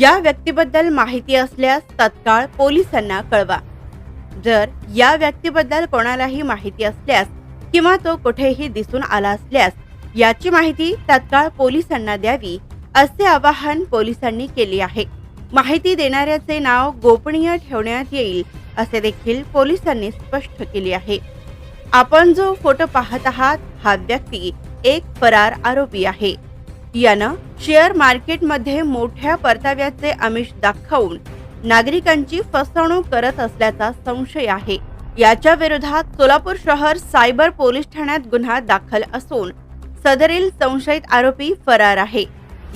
या व्यक्तीबद्दल माहिती असल्यास तत्काळ पोलिसांना कळवा. जर या व्यक्तीबद्दल कोणालाही माहिती असल्यास किंवा तो कुठेही दिसून आला असल्यास याची माहिती तत्काळ पोलिसांना द्यावी असे आवाहन पोलिसांनी केले आहे. माहिती देणाऱ्याचे नाव गोपनीय ठेवण्यात येईल असे देखील पोलिसांनी स्पष्ट केले आहे. आपण जो फोटो पाहत आहात हा व्यक्ती एक फरार आरोपी आहे. यानं शेअर मार्केटमध्ये मोठ्या परताव्याचे आमिष दाखवून नागरिकांची फसवणूक करत असल्याचा संशय आहे. याच्या विरोधात सोलापूर शहर सायबर पोलीस ठाण्यात गुन्हा दाखल असून सदरील संशयित आरोपी फरार आहे.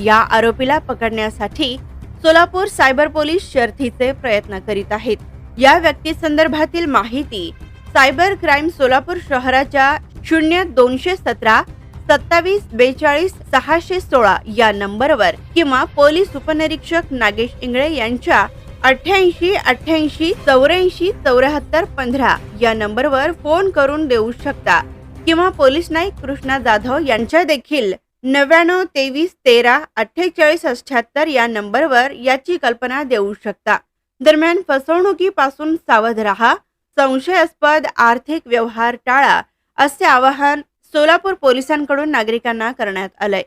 या आरोपीला पकडण्यासाठी सोलापूर सायबर पोलीस शर्थीचे प्रयत्न करीत आहेत. या व्यक्ती संदर्भातील माहिती सायबर क्राईम सोलापूर शहराच्या शून्य दोनशे सतरा सत्तावीस बेचाळीस सहाशे सोळा या नंबरवर किंवा पोलीस उपनिरीक्षक नागेश इंगळे यांच्या अठ्ठ्याऐंशी अठ्ठ्याऐंशी चौऱ्याऐंशी चौऱ्याहत्तर पंधरा या नंबरवर फोन करून देऊ शकता. किंवा पोलीस नाईक कृष्णा जाधव यांच्या देखील नव्याण्णव तेवीस तेरा अठ्ठेचाळीस अठ्याहत्तर या नंबरवर याची कल्पना देऊ शकता. दरम्यान फसवणुकीपासून सावध राहा. संशयास्पद आर्थिक व्यवहार टाळा. असे आवाहन सोलापूर पोलिसांकडून नागरिकांना करण्यात आलंय.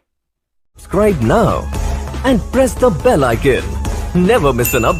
Subscribe now and press the bell icon never